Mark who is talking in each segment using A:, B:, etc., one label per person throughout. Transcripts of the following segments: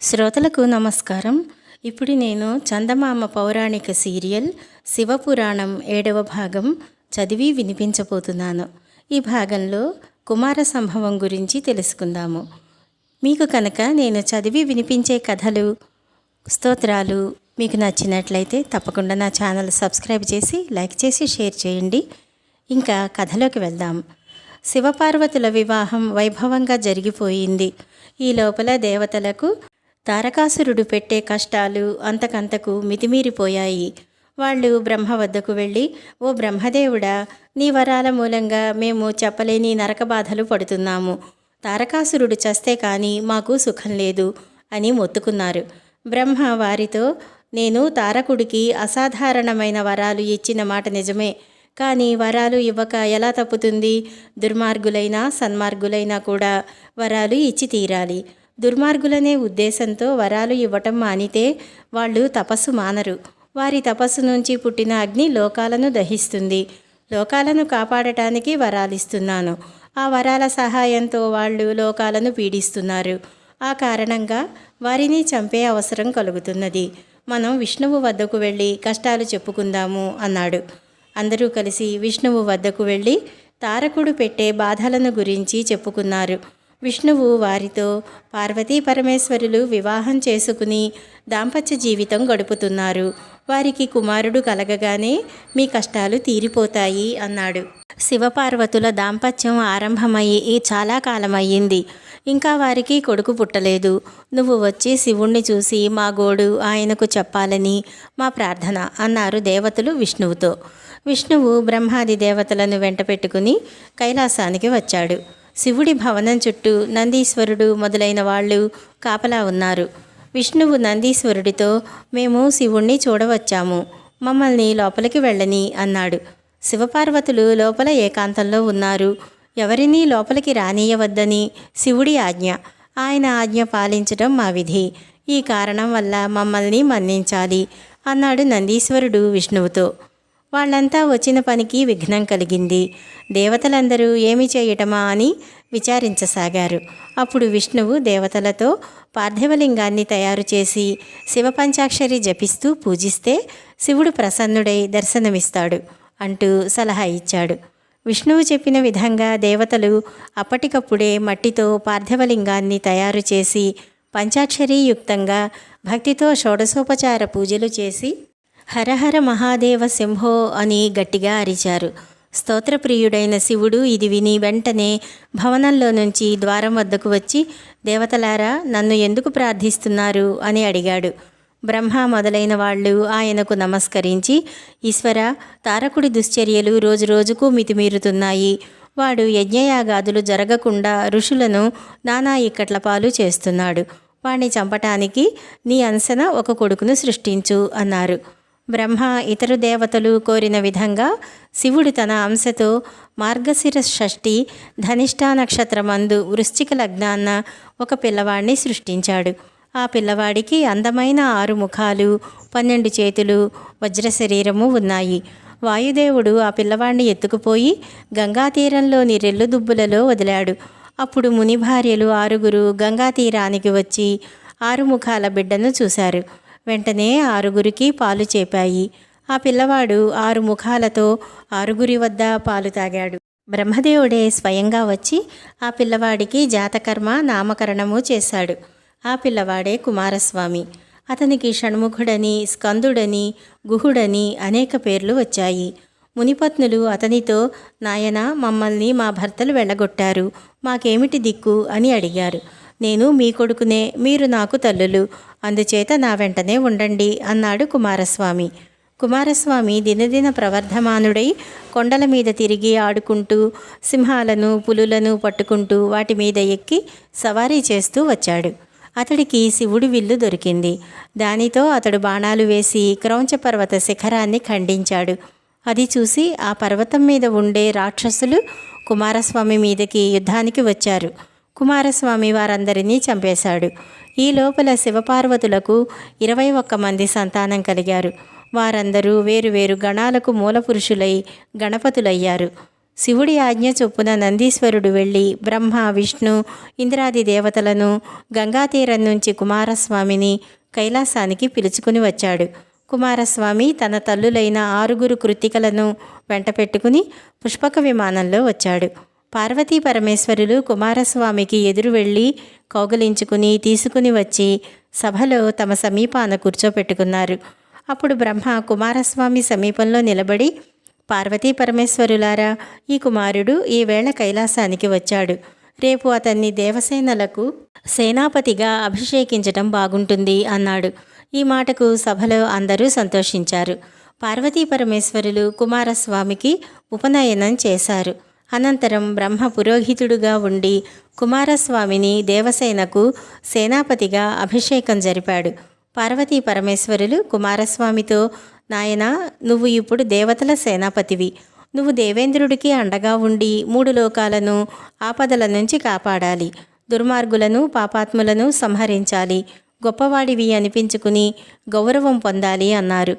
A: శ్రోతలకు నమస్కారం. ఇప్పుడు నేను చందమామ పౌరాణిక సీరియల్ శివపురాణం ఏడవ భాగం చదివి వినిపించబోతున్నాను. ఈ భాగంలో కుమార సంభవం గురించి తెలుసుకుందాము. మీకు కనుక నేను చదివి వినిపించే కథలు స్తోత్రాలు మీకు నచ్చినట్లయితే తప్పకుండా నా ఛానల్ సబ్స్క్రైబ్ చేసి లైక్ చేసి షేర్ చేయండి. ఇంకా కథలోకి వెళ్దాం. శివపార్వతుల వివాహం వైభవంగా జరిగిపోయింది. ఈ లోపల దేవతలకు తారకాసురుడు పెట్టే కష్టాలు అంతకంతకు మితిమీరిపోయాయి. వాళ్ళు బ్రహ్మ వద్దకు వెళ్ళి ఓ బ్రహ్మదేవుడా నీ వరాల మూలంగా మేము చెప్పలేని నరక బాధలు పడుతున్నాము. తారకాసురుడు చస్తే కానీ మాకు సుఖం లేదు అని మొత్తుకున్నారు. బ్రహ్మ వారితో నేను తారకుడికి అసాధారణమైన వరాలు ఇచ్చిన మాట నిజమే. కానీ వరాలు ఇవ్వక ఎలా తప్పుతుంది? దుర్మార్గులైనా సన్మార్గులైనా కూడా వరాలు ఇచ్చి తీరాలి. దుర్మార్గులనే ఉద్దేశంతో వరాలు ఇవ్వటం మానితే వాళ్ళు తపస్సు మానరు. వారి తపస్సు నుంచి పుట్టిన అగ్ని లోకాలను దహిస్తుంది. లోకాలను కాపాడటానికి వరాలిస్తున్నాను. ఆ వరాల సహాయంతో వాళ్ళు లోకాలను పీడిస్తున్నారు. ఆ కారణంగా వారిని చంపే అవసరం కలుగుతున్నది. మనం విష్ణువు వద్దకు వెళ్ళి కష్టాలు చెప్పుకుందాము అన్నాడు. అందరూ కలిసి విష్ణువు వద్దకు వెళ్ళి తారకుడు పెట్టే బాధలను గురించి చెప్పుకున్నారు. విష్ణువు వారితో పార్వతీ పరమేశ్వరులు వివాహం చేసుకుని దాంపత్య జీవితం గడుపుతున్నారు. వారికి కుమారుడు కలగగానే మీ కష్టాలు తీరిపోతాయి అన్నాడు. శివపార్వతుల దాంపత్యం ఆరంభమయ్యి చాలా కాలమయ్యింది. ఇంకా వారికి కొడుకు పుట్టలేదు. నువ్వు వచ్చి శివుణ్ణి చూసి మా గోడు ఆయనకు చెప్పాలని మా ప్రార్థన అన్నారు దేవతలు విష్ణువుతో. విష్ణువు బ్రహ్మాది దేవతలను వెంట పెట్టుకుని కైలాసానికి వచ్చాడు. శివుడి భవనం చుట్టూ నందీశ్వరుడు మొదలైన వాళ్ళు కాపలా ఉన్నారు. విష్ణువు నందీశ్వరుడితో మేము శివుణ్ణి చూడవచ్చాము. మమ్మల్ని లోపలికి వెళ్ళని అన్నాడు. శివపార్వతులు లోపల ఏకాంతంలో ఉన్నారు. ఎవరినీ లోపలికి రానియవద్దని శివుడి ఆజ్ఞ. ఆయన ఆజ్ఞ పాలించడం మా విధి. ఈ కారణం వల్ల మమ్మల్ని మన్నించాలి అన్నాడు నందీశ్వరుడు విష్ణువుతో. వాళ్ళంతా వచ్చిన పనికి విఘ్నం కలిగింది. దేవతలందరూ ఏమి చేయటమా అని విచారించసాగారు. అప్పుడు విష్ణువు దేవతలతో పార్థివలింగాన్ని తయారు చేసి శివపంచాక్షరి జపిస్తూ పూజిస్తే శివుడు ప్రసన్నుడై దర్శనమిస్తాడు అంటూ సలహా ఇచ్చాడు. విష్ణువు చెప్పిన విధంగా దేవతలు అప్పటికప్పుడే మట్టితో పార్థివలింగాన్ని తయారు చేసి పంచాక్షరీయుక్తంగా భక్తితో షోడశోపచార పూజలు చేసి హరహర మహాదేవ సింహో అని గట్టిగా అరిచారు. స్తోత్రప్రియుడైన శివుడు ఇది విని వెంటనే భవనంలో నుంచి ద్వారం వద్దకు వచ్చి దేవతలారా నన్ను ఎందుకు ప్రార్థిస్తున్నారు? అని అడిగాడు. బ్రహ్మ మొదలైన వాళ్ళు ఆయనకు నమస్కరించి ఈశ్వర తారకుడి దుశ్చర్యలు రోజురోజుకు మితిమీరుతున్నాయి. వాడు యజ్ఞయాగాదులు జరగకుండా ఋషులను నానా ఇక్కట్ల పాలు చేస్తున్నాడు. వాణ్ణి చంపటానికి నీ అంశన ఒక కొడుకును సృష్టించు అన్నారు. బ్రహ్మ ఇతరు దేవతలు కోరిన విధంగా శివుడు తన అంశతో మార్గశిర షష్ఠి ధనిష్టా నక్షత్రమందు వృశ్చిక లగ్నాన్న ఒక పిల్లవాడిని సృష్టించాడు. ఆ పిల్లవాడికి అందమైన ఆరు ముఖాలు పన్నెండు చేతులు వజ్ర శరీరము ఉన్నాయి. వాయుదేవుడు ఆ పిల్లవాడిని ఎత్తుకుపోయి గంగా తీరంలోని రెల్లు దుబ్బులలో వదిలాడు. అప్పుడు ముని భార్యలు ఆరుగురు గంగా తీరానికి వచ్చి ఆరు ముఖాల బిడ్డను చూశారు. వెంటనే ఆరుగురికి పాలు చేపాయి. ఆ పిల్లవాడు ఆరు ముఖాలతో ఆరుగురి వద్ద పాలు తాగాడు. బ్రహ్మదేవుడే స్వయంగా వచ్చి ఆ పిల్లవాడికి జాతకర్మ నామకరణము చేశాడు. ఆ పిల్లవాడే కుమారస్వామి. అతనికి షణ్ముఖుడని స్కందుడని గుహుడని అనేక పేర్లు వచ్చాయి. మునిపత్నులు అతనితో నాయన మమ్మల్ని మా భర్తలు వెళ్ళగొట్టారు మాకేమిటి దిక్కు? అని అడిగారు. నేను మీ కొడుకునే మీరు నాకు తల్లులు. అందుచేత నా వెంటనే ఉండండి అన్నాడు కుమారస్వామి. కుమారస్వామి దినదిన ప్రవర్ధమానుడై కొండల మీద తిరిగి ఆడుకుంటూ సింహాలను పులులను పట్టుకుంటూ వాటి మీద ఎక్కి సవారీ చేస్తూ వచ్చాడు. అతడికి శివుడి విల్లు దొరికింది. దానితో అతడు బాణాలు వేసి క్రౌంచ పర్వత శిఖరాన్ని ఖండించాడు. అది చూసి ఆ పర్వతం మీద ఉండే రాక్షసులు కుమారస్వామి మీదకి యుద్ధానికి వచ్చారు. కుమారస్వామి వారందరినీ చంపేశాడు. ఈ లోపల శివపార్వతులకు ఇరవై ఒక్క మంది సంతానం కలిగారు. వారందరూ వేరువేరు గణాలకు మూలపురుషులై గణపతులయ్యారు. శివుడి ఆజ్ఞ చొప్పున నందీశ్వరుడు వెళ్ళి బ్రహ్మ విష్ణు ఇంద్రాది దేవతలను గంగాతీరం నుంచి కుమారస్వామిని కైలాసానికి పిలుచుకుని వచ్చాడు. కుమారస్వామి తన తల్లులైన ఆరుగురు కృతికలను వెంట పెట్టుకుని పుష్పక విమానంలో వచ్చాడు. పార్వతీ పరమేశ్వరులు కుమారస్వామికి ఎదురు వెళ్ళి కౌగలించుకుని తీసుకుని వచ్చి సభలో తమ సమీపాన కూర్చోపెట్టుకున్నారు. అప్పుడు బ్రహ్మ కుమారస్వామి సమీపంలో నిలబడి పార్వతీ పరమేశ్వరులారా ఈ కుమారుడు ఈవేళ కైలాసానికి వచ్చాడు. రేపు అతన్ని దేవసేనలకు సేనాపతిగా అభిషేకించటం బాగుంటుంది అన్నాడు. ఈ మాటకు సభలో అందరూ సంతోషించారు. పార్వతీ పరమేశ్వరులు కుమారస్వామికి ఉపనయనం చేశారు. అనంతరం బ్రహ్మ పురోహితుడుగా ఉండి కుమారస్వామిని దేవసేనకు సేనాపతిగా అభిషేకం జరిపాడు. పార్వతీ పరమేశ్వరులు కుమారస్వామితో నాయనా నువ్వు ఇప్పుడు దేవతల సేనాపతివి. నువ్వు దేవేంద్రుడికి అండగా ఉండి మూడు లోకాలను ఆపదల నుంచి కాపాడాలి. దుర్మార్గులను పాపాత్ములను సంహరించాలి. గొప్పవాడివి అనిపించుకుని గౌరవం పొందాలి అన్నారు.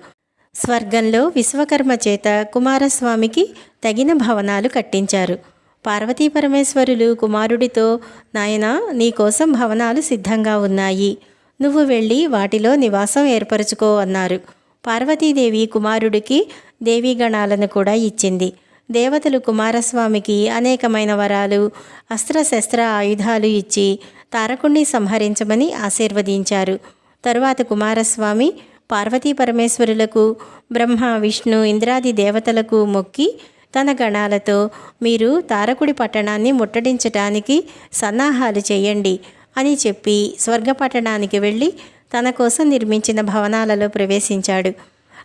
A: స్వర్గంలో విశ్వకర్మ చేత కుమారస్వామికి తగిన భవనాలు కట్టించారు. పార్వతీ పరమేశ్వరులు కుమారుడితో నాయనా నీకోసం భవనాలు సిద్ధంగా ఉన్నాయి. నువ్వు వెళ్ళి వాటిలో నివాసం ఏర్పరచుకో అన్నారు. పార్వతీదేవి కుమారుడికి దేవీగణాలను కూడా ఇచ్చింది. దేవతలు కుమారస్వామికి అనేకమైన వరాలు అస్త్రశస్త్ర ఆయుధాలు ఇచ్చి తారకుణ్ణి సంహరించమని ఆశీర్వదించారు. తరువాత కుమారస్వామి పార్వతీ పరమేశ్వరులకు బ్రహ్మ విష్ణు ఇంద్రాది దేవతలకు మొక్కి తన గణాలతో మీరు తారకుడి పట్టణాన్ని ముట్టడించటానికి సన్నాహాలు చేయండి అని చెప్పి స్వర్గపట్టణానికి వెళ్ళి తన కోసం నిర్మించిన భవనాలలో ప్రవేశించాడు.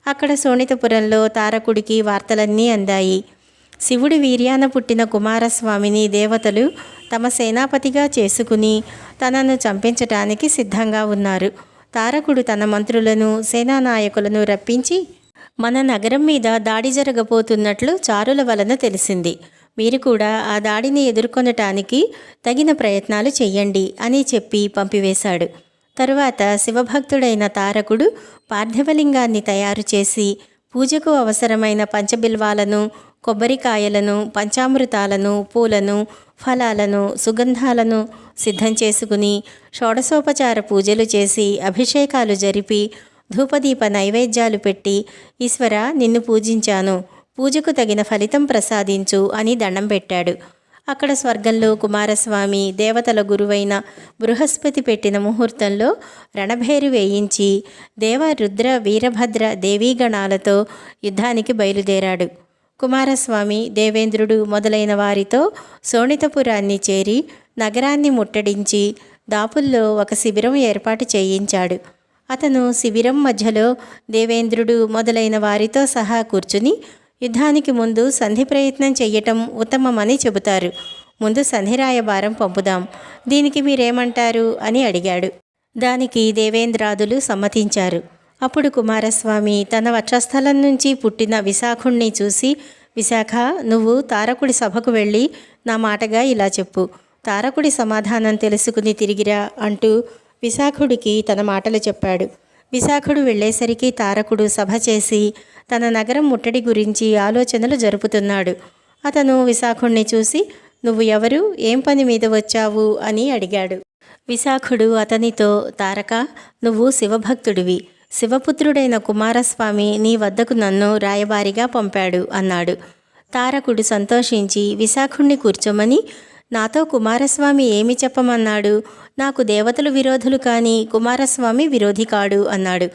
A: అక్కడ సోనితపురంలో తారకుడికి వార్తలన్నీ అందాయి. శివుడి వీర్యాన పుట్టిన కుమారస్వామిని దేవతలు తమ సేనాపతిగా చేసుకుని తనను చంపించటానికి సిద్ధంగా ఉన్నారు. తారకుడు తన మంత్రులను సేనానాయకులను రప్పించి మన నగరం మీద దాడి జరగబోతున్నట్లు చారుల వలన తెలిసింది. మీరు కూడా ఆ దాడిని ఎదుర్కొనటానికి తగిన ప్రయత్నాలు చెయ్యండి అని చెప్పి పంపివేశాడు. తరువాత శివభక్తుడైన తారకుడు పార్థివలింగాన్ని తయారు చేసి పూజకు అవసరమైన పంచబిల్వాలను కొబ్బరికాయలను పంచామృతాలను పూలను ఫలాలను సుగంధాలను సిద్ధం చేసుకుని షోడశోపచార పూజలు చేసి అభిషేకాలు జరిపి ధూపదీప నైవేద్యాలు పెట్టి ఈశ్వర నిన్ను పూజించాను. పూజకు తగిన ఫలితం ప్రసాదించు అని దండం పెట్టాడు. అక్కడ స్వర్గంలో కుమారస్వామి దేవతల గురువైన బృహస్పతి పెట్టిన ముహూర్తంలో రణభేరు వేయించి దేవ రుద్ర వీరభద్ర దేవీగణాలతో యుద్ధానికి బయలుదేరాడు. కుమారస్వామి దేవేంద్రుడు మొదలైన వారితో సోనితపురాన్ని చేరి నగరాన్ని ముట్టడించి దాపుల్లో ఒక శిబిరం ఏర్పాటు చేయించాడు. అతను శిబిరం మధ్యలో దేవేంద్రుడు మొదలైన వారితో సహా కూర్చుని యుద్ధానికి ముందు సంధి ప్రయత్నం చెయ్యటం ఉత్తమమని చెబుతారు. ముందు సంధిరాయబారం పంపుదాం. దీనికి మీరేమంటారు? అని అడిగాడు. దానికి దేవేంద్రాదులు సమ్మతించారు. అప్పుడు కుమారస్వామి తన వక్షస్థలం నుంచి పుట్టిన విశాఖుణ్ణి చూసి విశాఖ నువ్వు తారకుడి సభకు వెళ్ళి నా మాటగా ఇలా చెప్పు. తారకుడి సమాధానం తెలుసుకుని తిరిగిరా అంటూ విశాఖుడికి తన మాటలు చెప్పాడు. విశాఖుడు వెళ్ళేసరికి తారకుడు సభ చేసి తన నగరం ముట్టడి గురించి ఆలోచనలు జరుపుతున్నాడు. అతను విశాఖుణ్ణి చూసి నువ్వు ఎవరు? ఏం పని మీద వచ్చావు? అని అడిగాడు. విశాఖుడు అతనితో తారక నువ్వు శివభక్తుడివి. శివపుత్రుడైన కుమారస్వామి నీ వద్దకు నన్ను రాయబారిగా పంపాడు అన్నాడు. తారకుడు సంతోషించి విశాఖుణ్ణి కూర్చోమని నాతో కుమారస్వామి ఏమి చెప్పమన్నాడు? నాకు దేవతలు విరోధులు కానీ కుమారస్వామి విరోధి కాడు అన్నాడు.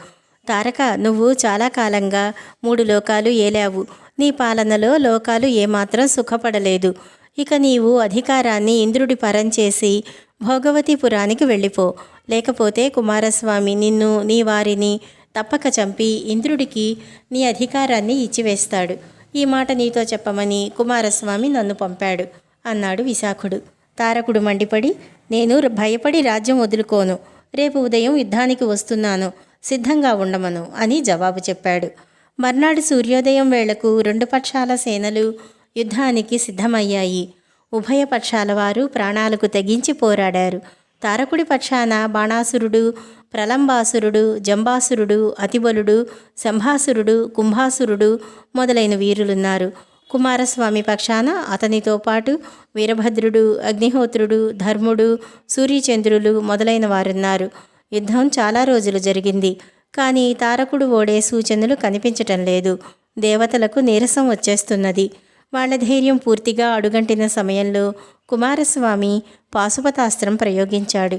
A: తారక నువ్వు చాలా కాలంగా మూడు లోకాలు ఏలావు. నీ పాలనలో లోకాలు ఏమాత్రం సుఖపడలేదు. ఇక నీవు అధికారాన్ని ఇంద్రుడి పరం చేసి భోగవతిపురానికి వెళ్ళిపో. లేకపోతే కుమారస్వామి నిన్ను నీ వారిని తప్పక చంపి ఇంద్రుడికి నీ అధికారాన్ని ఇచ్చివేస్తాడు. ఈ మాట నీతో చెప్పమని కుమారస్వామి నన్ను పంపాడు అన్నాడు విశాఖుడు. తారకుడు మండిపడి నేను భయపడి రాజ్యం వదులుకోను. రేపు ఉదయం యుద్ధానికి వస్తున్నాను సిద్ధంగా ఉండమను అని జవాబు చెప్పాడు. మర్నాడు సూర్యోదయం వేళకు రెండు పక్షాల సేనలు యుద్ధానికి సిద్ధమయ్యాయి. ఉభయ పక్షాల వారు ప్రాణాలకు తెగించి పోరాడారు. తారకుడి పక్షాన బాణాసురుడు ప్రలంబాసురుడు జంబాసురుడు అతిబలుడు శంభాసురుడు కుంభాసురుడు మొదలైన వీరులున్నారు. కుమారస్వామి పక్షాన అతనితో పాటు వీరభద్రుడు అగ్నిహోత్రుడు ధర్ముడు సూర్యచంద్రులు మొదలైన వారున్నారు. యుద్ధం చాలా రోజులు జరిగింది. కానీ తారకుడు ఓడే సూచనలు కనిపించటం లేదు. దేవతలకు నీరసం వచ్చేస్తున్నది. వాళ్ళ ధైర్యం పూర్తిగా అడుగంటిన సమయంలో కుమారస్వామి పాశుపతాస్త్రం ప్రయోగించాడు.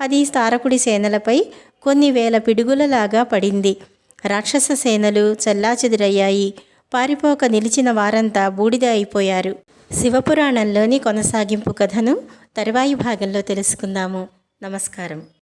A: అది తారకుడి సేనలపై కొన్ని వేల పిడుగులలాగా పడింది. రాక్షస సేనలు చెల్లాచెదురయ్యాయి. పారిపోక నిలిచిన వారంతా బూడిద అయిపోయారు. శివపురాణంలోని కొనసాగింపు కథను తరువాయి భాగంలో తెలుసుకుందాము. నమస్కారం.